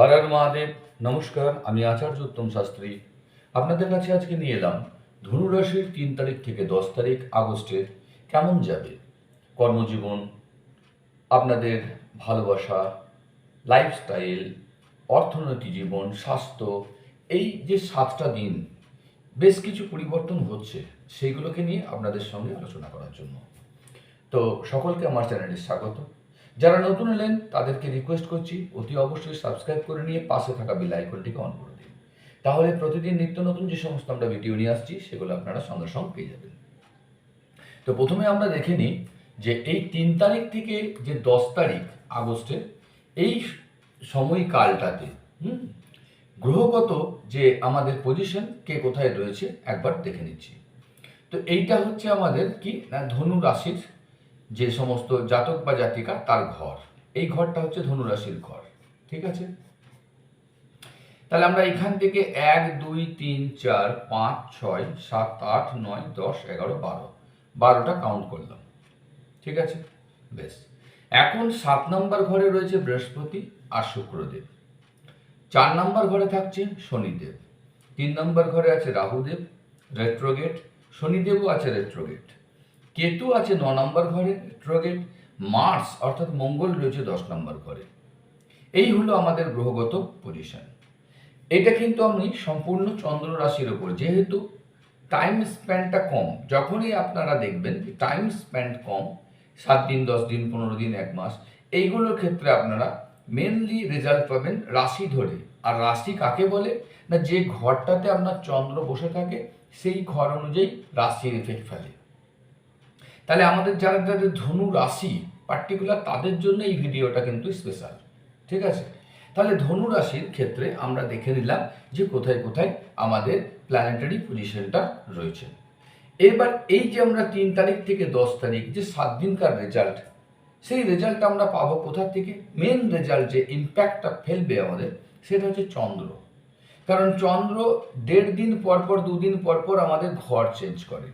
হর মহাদেব, নমস্কার, আমি আচার্য উত্তম শাস্ত্রী। আপনাদের কাছে আজকে নিয়ে এলাম ধনুরাশির তিন তারিখ থেকে দশ তারিখ আগস্টের কেমন যাবে? কর্মজীবন, আপনাদের ভালোবাসা লাইফস্টাইল অর্থনৈতিক জীবন, স্বাস্থ্য, এই যে সাতটা দিন, বেশ কিছু পরিবর্তন হচ্ছে, সেইগুলোকে নিয়ে আপনাদের সঙ্গে আলোচনা করার জন্য। তো সকলকে আমার চ্যানেলে স্বাগত। যারা নতুন এলেন, তাদেরকে রিকোয়েস্ট করছি, অতি অবশ্যই সাবস্ক্রাইব করে নিয়ে পাশে থাকা বেল আইকনটিকে অন করে দিন। তাহলে প্রতিদিন নিত্য নতুন যে সমস্ত আমরা ভিডিও নিয়ে আসছি, সেগুলো আপনারা সঙ্গে সঙ্গে পেয়ে যাবেন। তো প্রথমে আমরা দেখে নিই যে এই তিন তারিখ থেকে যে দশ তারিখ আগস্টের এই সময়কালটাতে, হুম, গ্রহগত যে আমাদের পজিশন কে কোথায় রয়েছে, একবার দেখে নিচ্ছি। তো এইটা হচ্ছে আমাদের কি? না, ধনু রাশির যে সমস্ত জাতক বা জাতিকা তার ঘর। এই ঘরটা হচ্ছে ধনুরাশির ঘর। ঠিক আছে? তাহলে আমরা এখান থেকে এক, দুই, তিন, চার, পাঁচ, ছয়, সাত, আট, নয়, দশ, এগারো, বারো। বারোটা কাউন্ট করলাম। ঠিক আছে? বেশ। এখন সাত নম্বর ঘরে রয়েছে বৃহস্পতি আর শুক্রদেব। চার নম্বর ঘরে থাকছে শনিদেব। তিন নম্বর ঘরে আছে রাহুদেব রেট্রোগেট শনিদেবও আছে রেট্রোগেট কেতু আছে ন নম্বর ঘরে, রেট্রোগেট, মার্স অর্থাৎ মঙ্গল রয়েছে দশ নম্বর ঘরে। এই হলো আমাদের গ্রহগত পজিশন এটা কিন্তু আমি সম্পূর্ণ চন্দ্র রাশির ওপর যেহেতু টাইম স্প্যানটা কম, যখনই আপনারা দেখবেন টাইম স্প্যান্ড কম, সাত দিন, দশ দিন, পনেরো দিন, এক মাস, এইগুলোর ক্ষেত্রে আপনারা মেনলি রেজাল্ট পাবেন রাশি ধরে। আর রাশি কাকে বলে? না, যে ঘরটাতে আপনার চন্দ্র বসে থাকে, সেই ঘর অনুযায়ী রাশির এফেক্ট ফেলে। তাহলে আমাদের যারা যাদের ধনু রাশি পার্টিকুলার তাদের জন্য এই ভিডিওটা কিন্তু স্পেশাল ঠিক আছে? তাহলে ধনু রাশির ক্ষেত্রে আমরা দেখে নিলাম যে কোথায় কোথায় আমাদের প্ল্যানেটারি পজিশনটা রয়েছে। এবার এই যে আমরা তিন তারিখ থেকে দশ তারিখ যে সাত দিনকার রেজাল্ট সেই রেজাল্ট আমরা পাবো কোথা থেকে? মেন রেজাল্ট যে ইম্প্যাক্টটা ফেলবে আমাদের, সেটা হচ্ছে চন্দ্র। কারণ চন্দ্র দেড় দিন পর পর, দুদিন পর পর আমাদের ঘর চেঞ্জ করে।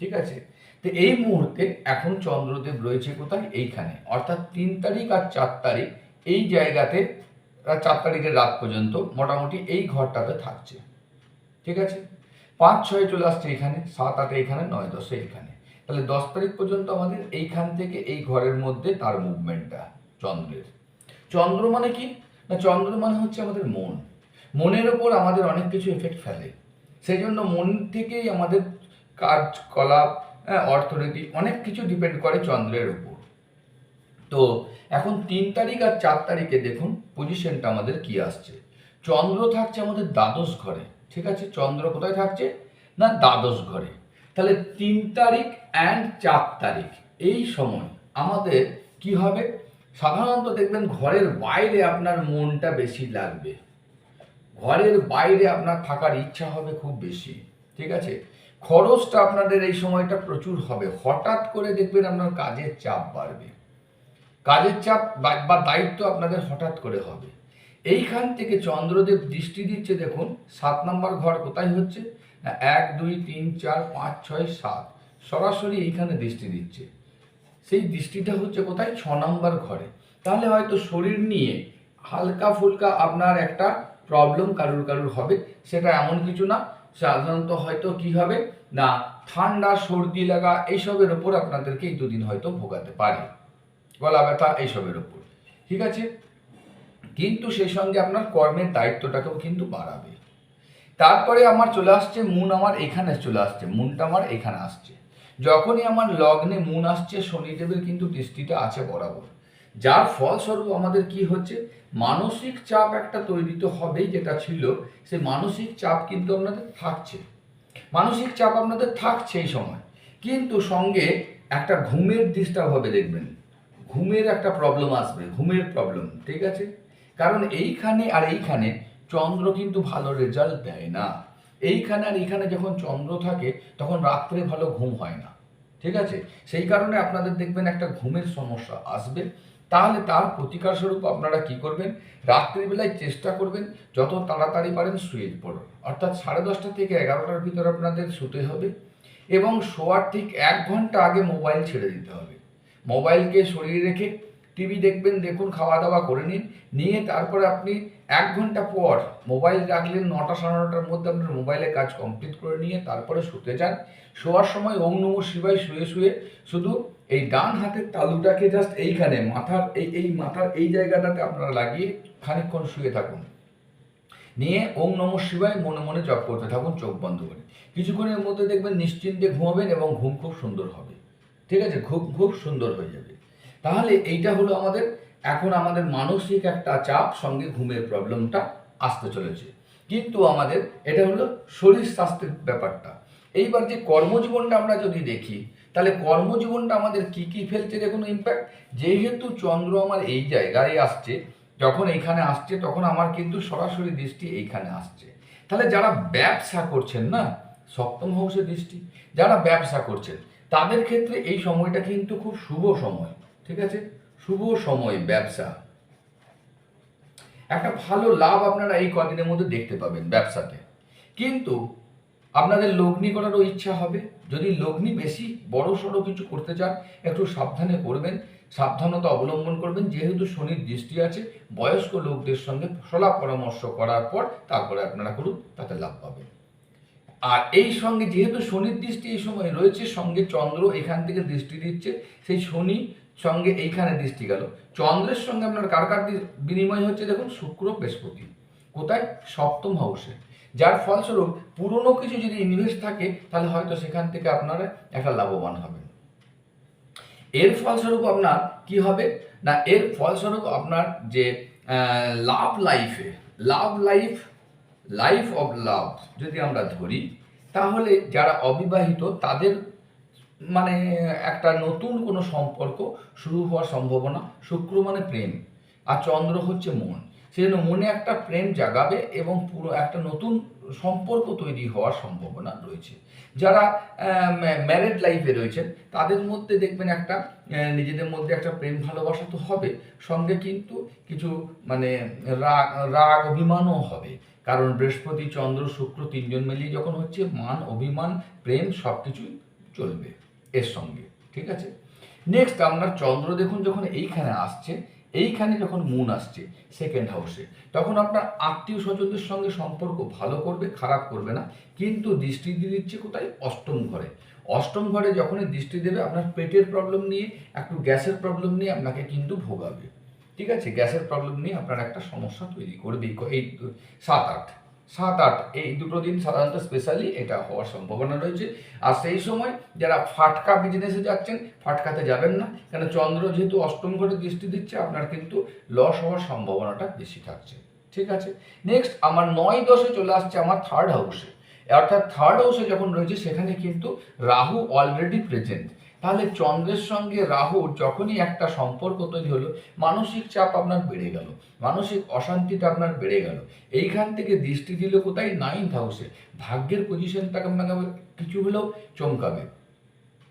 ঠিক আছে? তো এই মুহূর্তে এখন চন্দ্রদেব রয়েছে কোথায়? এইখানে। অর্থাৎ তিন তারিখ আর চার তারিখ এই জায়গাতে চার তারিখের রাত পর্যন্ত মোটামুটি এই ঘরটাতে থাকছে। ঠিক আছে? পাঁচ, ছয় চলে আসছে এখানে সাত, আটে এখানে নয়, দশে এখানে তাহলে দশ তারিখ পর্যন্ত আমাদের এইখান থেকে এই ঘরের মধ্যে তার মুভমেন্টটা চন্দ্রের। চন্দ্র মানে কি? না, চন্দ্র মানে হচ্ছে আমাদের মন। মনের ওপর আমাদের অনেক কিছু এফেক্ট ফেলে। সেই জন্য মন থেকেই আমাদের কাজকলাপ হ্যাঁ, অর্থনীতি অনেক কিছু ডিপেন্ড করে চন্দ্রের উপর। তো এখন তিন তারিখ আর চার তারিখে দেখুন পজিশনটা আমাদের কি আসছে। চন্দ্র থাকছে আমাদের দ্বাদশ ঘরে ঠিক আছে? চন্দ্র কোথায় থাকছে? না দ্বাদশ ঘরে। তাহলে তিন তারিখ অ্যান্ড চার তারিখ এই সময় আমাদের কি হবে? সাধারণত দেখবেন ঘরের বাইরে আপনার মনটা বেশি লাগবে। ঘরের বাইরে আপনার থাকার ইচ্ছা হবে খুব বেশি ঠিক আছে? খরচটা আপনাদের এই সময়টা প্রচুর হবে। হঠাৎ করে দেখবেন আপনার কাজের চাপ বাড়বে। কাজের চাপ বা- দায়িত্ব আপনাদের হঠাৎ করে হবে। এইখান থেকে চন্দ্রদেব দৃষ্টি দিচ্ছে, দেখুন, সাত নম্বর ঘর কোথায় হচ্ছে? এক, দুই, তিন, চার, পাঁচ, ছয়, সাত। সরাসরি এইখানে দৃষ্টি দিচ্ছে। সেই দৃষ্টিটা হচ্ছে কোথায়? ছ নম্বর ঘরে। তাহলে হয়তো শরীর নিয়ে হালকা ফুলকা আপনার একটা প্রবলেম কারুর কারুর হবে। সেটা এমন কিছু না। সাধারণত হয়তো কি হবে? না, ঠান্ডা, সর্দি লাগা এইসবের ওপর আপনাদেরকে এই দুদিন হয়তো ভোগাতে পারে। গলা ব্যথা এইসবের ওপর। ঠিক আছে? কিন্তু সেই সঙ্গে আপনার কর্মের দায়িত্বটাকেও কিন্তু বাড়াবে। তারপরে আমার চলে আসছে, মুন আমার এখানে চলে আসছে, মুনটা আমার এখানে আসছে। যখনই আমার লগ্নে মুন আসছে, শনিদেবের কিন্তু দৃষ্টিটা আছে বরাবর। যার ফলস্বরূপ আমাদের কি হচ্ছে? মানসিক চাপ একটা তৈরি তো হবেই যেটা ছিল সেই মানসিক চাপ কিন্তু আপনাদের থাকছে। মানসিক চাপ আপনাদের থাকছে এই সময়। কিন্তু সঙ্গে একটা ঘুমের ডিস্টার্ব হবে দেখবেন। ঘুমের একটা প্রবলেম আসবে, ঘুমের প্রবলেম ঠিক আছে? কারণ এইখানে আর এইখানে চন্দ্র কিন্তু ভালো রেজাল্ট দেয় না। এইখানে আর এইখানে যখন চন্দ্র থাকে, তখন রাত্রে ভালো ঘুম হয় না, ঠিক আছে? সেই কারণে আপনাদের দেখবেন একটা ঘুমের সমস্যা আসবে। তাহলে তার প্রতিকার স্বরূপ আপনারা কি করবেন? রাত্রিবেলায় চেষ্টা করবেন যত তাড়াতাড়ি পারেন শুয়ে পড়ুন। অর্থাৎ সাড়ে দশটা থেকে এগারোটার ভিতরে আপনাদের শুতে হবে এবং শোয়ার ঠিক এক ঘণ্টা আগে মোবাইল ছেড়ে দিতে হবে। মোবাইলকে সরিয়ে রেখে টিভি দেখবেন, দেখুন খাওয়া দাওয়া করে নিন। নিয়ে তারপরে আপনি এক ঘণ্টা পর মোবাইল রাখলেন, নটা সাড়ে নটার মধ্যে আপনার মোবাইলে কাজ কমপ্লিট করে নিয়ে তারপরে শুতে যান। শোয়ার সময় ওম নম শিবায় শুয়ে শুয়ে শুধু এই ডান হাতের তালুটাকে জাস্ট এইখানে, মাথার এই এই মাথার এই জায়গাটাতে আপনারা লাগিয়ে খানিকক্ষণ শুয়ে থাকুন। নিয়ে ওম নম শিবায় মনে মনে জপ করতে থাকুন, চোখ বন্ধ করে। কিছুক্ষণের মধ্যে দেখবেন নিশ্চিন্তে ঘুমাবেন এবং ঘুম খুব সুন্দর হবে। ঠিক আছে? খুব খুব সুন্দর হয়ে যাবে। তাহলে এইটা হলো আমাদের, এখন আমাদের মানসিক একটা চাপ সঙ্গে ঘুমের প্রবলেমটা আসতে চলেছে। কিন্তু আমাদের এটা হলো শরীর স্বাস্থ্যের ব্যাপারটা। এইবার যে কর্মজীবনটা আমরা যদি দেখি, তাহলে কর্মজীবনটা আমাদের কি কি ফেলছে দেখুন ইম্প্যাক্ট যেহেতু চন্দ্র আমার এই জায়গায় আসছে, যখন এইখানে আসছে, তখন আমার কিন্তু সরাসরি দৃষ্টি এইখানে আসছে। তাহলে যারা ব্যবসা করছেন না, সপ্তম হাউসের দৃষ্টি, যারা ব্যবসা করছেন, তাদের ক্ষেত্রে এই সময়টা কিন্তু খুব শুভ সময়। ঠিক আছে? শুভ সময়, ব্যবসা। একটা ভালো লাভ আপনারা এই কদিনের মধ্যে দেখতে পাবেন ব্যবসাতে। কিন্তু আপনাদের লগ্নি করারও ইচ্ছা হবে। যদি লগ্নি বেশি, বড় সড়ো কিছু করতে চান, একটু সাবধানে করবেন, সাবধানতা অবলম্বন করবেন। যেহেতু শনির দৃষ্টি আছে, বয়স্ক লোকদের সঙ্গে সলা পরামর্শ করার পর তারপরে আপনারা করুন, তাতে লাভ পাবেন। আর এই সঙ্গে, যেহেতু শনির দৃষ্টি এই সময় রয়েছে, সঙ্গে চন্দ্র এখান থেকে দৃষ্টি দিচ্ছে, সেই শনি সঙ্গে এইখানে দৃষ্টি গেল। চন্দ্রের সঙ্গে আপনার কার কার বিনিময় হচ্ছে দেখুন? শুক্র, বৃহস্পতি। কোথায়? সপ্তম হাউসে। যার ফলস্বরূপ পুরনো কিছু যদি ইনভেস্ট থাকে, তাহলে হয়তো সেখান থেকে আপনারা একটা লাভবান হবেন। এর ফলস্বরূপ আপনার কি হবে? না, এর ফলস্বরূপ আপনার যে লাভ লাইফে, love life life of love যদি আমরা ধরি, তাহলে যারা অবিবাহিত তাদের মানে একটা নতুন কোনো সম্পর্ক শুরু হওয়ার সম্ভাবনা শুক্র মানে প্রেম, আর চন্দ্র হচ্ছে মন। সেজন্য মনে একটা প্রেম জাগাবে এবং পুরো একটা নতুন সম্পর্ক তৈরি হওয়ার সম্ভাবনা রয়েছে। যারা ম্যারেড লাইফে রয়েছেন, তাদের মধ্যে দেখবেন একটা নিজেদের মধ্যে একটা প্রেম ভালোবাসা তো হবে, সঙ্গে কিন্তু কিছু মানে রাগ রাগ অভিমানও হবে। কারণ বৃহস্পতি, চন্দ্র, শুক্র তিনজন মিলিয়ে যখন হচ্ছে মান, অভিমান, প্রেম সব কিছুই চলবে। এর সঙ্গে, ঠিক আছে? নেক্সট আপনার চন্দ্র দেখুন যখন এইখানে আসছে, এইখানে যখন মুন আসছে সেকেন্ড হাউসে তখন আপনার আত্মীয় স্বজনদের সঙ্গে সম্পর্ক ভালো করবে, খারাপ করবে না, কিন্তু দৃষ্টি দিয়ে দিচ্ছে কোথায়? অষ্টম ঘরে। অষ্টম ঘরে যখনই দৃষ্টি দেবে, আপনার পেটের প্রবলেম নিয়ে, একটু গ্যাসের প্রবলেম নিয়ে আপনাকে কিন্তু ভোগাবে। ঠিক আছে? গ্যাসের প্রবলেম নিয়ে আপনার একটা সমস্যা তৈরি করবে এই সাত আট। সাত, আট, এই দুটো দিন সাধারণত স্পেশালি এটা হওয়ার সম্ভাবনা রয়েছে। আর সেই সময় যারা ফাটকা বিজনেসে যাচ্ছেন, ফাটকাতে যাবেন না। কেন চন্দ্র যেহেতু অষ্টম ঘরে দৃষ্টি দিচ্ছে, আপনার কিন্তু লস হওয়ার সম্ভাবনাটা বেশি থাকছে। ঠিক আছে? নেক্সট আমার নয় দশে চলে আসছে আমার থার্ড হাউসে অর্থাৎ থার্ড হাউসে যখন রয়েছে, সেখানে কিন্তু রাহু অলরেডি প্রেজেন্ট তাহলে চন্দ্রের সঙ্গে রাহু যখনই একটা সম্পর্ক তৈরি হলো, মানসিক চাপ আপনার বেড়ে গেল, মানসিক অশান্তিটা আপনার বেড়ে গেল। এইখান থেকে দৃষ্টি দিল কোথায়? নাইন্থ হাউসে ভাগ্যের পজিশনটাকে আপনাকে কিছু হলেও চমকাবে।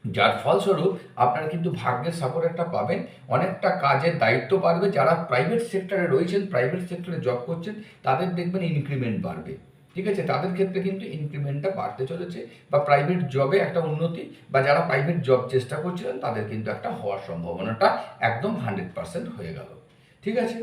যার ফলস্বরূপ আপনারা কিন্তু ভাগ্যের সাপোর্ট একটা পাবেন। অনেকটা কাজের দায়িত্ব বাড়বে। যারা প্রাইভেট সেক্টরে রয়েছেন প্রাইভেট সেক্টরে জব করছেন, তাদের দেখবেন ইনক্রিমেন্ট বাড়বে। ঠিক আছে? তাদের ক্ষেত্রে কিন্তু ইনক্রিমেন্টটা বাড়তে চলেছে বা প্রাইভেট জবে একটা উন্নতি বা যারা প্রাইভেট জব চেষ্টা করছিলেন, তাদের কিন্তু একটা হওয়ার সম্ভাবনাটা একদম হান্ড্রেড পার্সেন্ট হয়ে গেল। ঠিক আছে?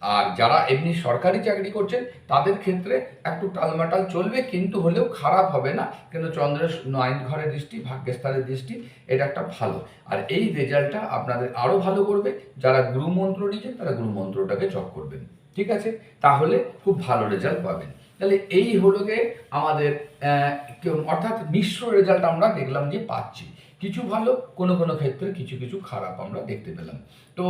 আর যারা এমনি সরকারি চাকরি করছেন, তাদের ক্ষেত্রে একটু টালমাটাল চলবে, কিন্তু হলেও খারাপ হবে না। কিন্তু চন্দ্রের নয়ন ঘরের দৃষ্টি ভাগ্যস্থানের দৃষ্টি, এটা একটা ভালো। আর এই রেজাল্টটা আপনাদের আরও ভালো করবে। যারা গুরুমন্ত্র নিয়েছেন, তারা গুরুমন্ত্রটাকে জপ করবেন। ঠিক আছে? তাহলে খুব ভালো রেজাল্ট পাবেন। তাহলে এই হলো গিয়ে আমাদের অর্থাৎ মিশ্র রেজাল্ট আমরা দেখলাম যে পাচ্ছি। কিছু ভালো, কোনো কোনো ক্ষেত্রে কিছু কিছু খারাপ আমরা দেখতে পেলাম। তো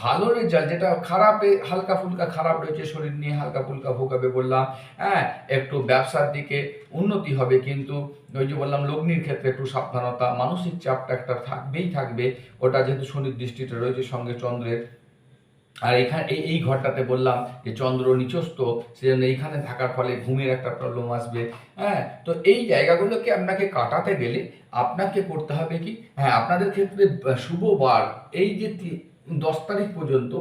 ভালো রেজাল্ট যেটা খারাপে, হালকা ফুলকা খারাপ রয়েছে, শরীর নিয়ে হালকা ফুলকা ভোগাবে বললাম হ্যাঁ একটু ব্যবসার দিকে উন্নতি হবে, কিন্তু ওই যে বললাম লগ্নির ক্ষেত্রে একটু সাবধানতা, মানসিক চাপটা একটা থাকবেই থাকবে। ওটা যেহেতু শনির দৃষ্টিতে রয়েছে, সঙ্গে চন্দ্রের আর এখানে এই এই ঘরটাতে বললাম যে চন্দ্র নিচস্ত সেজন্য এইখানে থাকার ফলে ঘুমের একটা প্রবলেম আসবে। হ্যাঁ তো এই জায়গাগুলোকে আপনাকে কাটাতে গেলে আপনাকে করতে হবে কি? হ্যাঁ আপনাদের ক্ষেত্রে শুভ বার, এই যে দশ তারিখ পর্যন্ত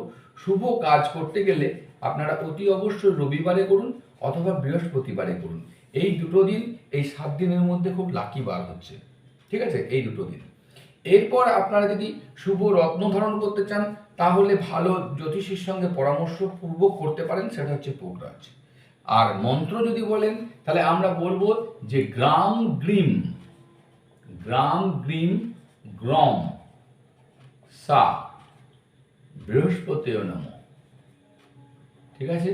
শুভ কাজ করতে গেলে আপনারা অতি অবশ্যই রবিবারে করুন অথবা বৃহস্পতিবারে করুন। এই দুটো দিন, এই সাত দিনের মধ্যে খুব লাকি বার হচ্ছে। ঠিক আছে? এই দুটো দিন। এরপর আপনারা যদি শুভ রত্ন ধারণ করতে চান, তাহলে ভালো জ্যোতিষীর সঙ্গে পরামর্শ পূর্বক করতে পারেন, সেটা হচ্ছে পোকরাজ আর মন্ত্র যদি বলেন, তাহলে আমরা বলব যে গ্রাম গ্রিম গ্রাম গ্রিম গ্রম সা বৃহস্পতিও নম। ঠিক আছে?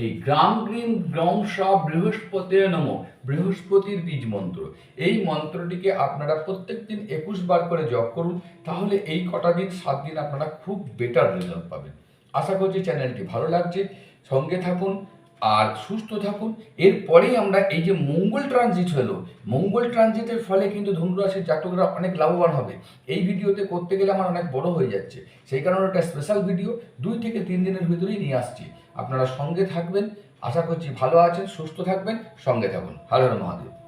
এই গ্রাম গ্রিম গ্রম সা বৃহস্পতিও নম। বৃহস্পতির বীজ মন্ত্র। এই মন্ত্রটিকে আপনারা প্রত্যেক দিন একুশ বার করে জপ করুন, তাহলে এই কটা দিন, সাত দিন আপনারা খুব বেটার রেজাল্ট পাবেন। আশা করছি চ্যানেলটি ভালো লাগছে, সঙ্গে থাকুন আর সুস্থ থাকুন। এরপরেই আমরা এই যে মঙ্গল ট্রানজিট হলো, মঙ্গল ট্রানজিটের ফলে কিন্তু ধনুরাশির জাতকরা অনেক লাভবান হবে। এই ভিডিওতে করতে গেলে আমার অনেক বড় হয়ে যাচ্ছে। সেই কারণে একটা স্পেশাল ভিডিও দুই থেকে তিন দিনের ভিতরেই নিয়ে আসছি। আপনারা সঙ্গে থাকবেন আশা করছি ভালো আছেন সুস্থ থাকবেন সঙ্গে থাকুন। হর মহাদেব।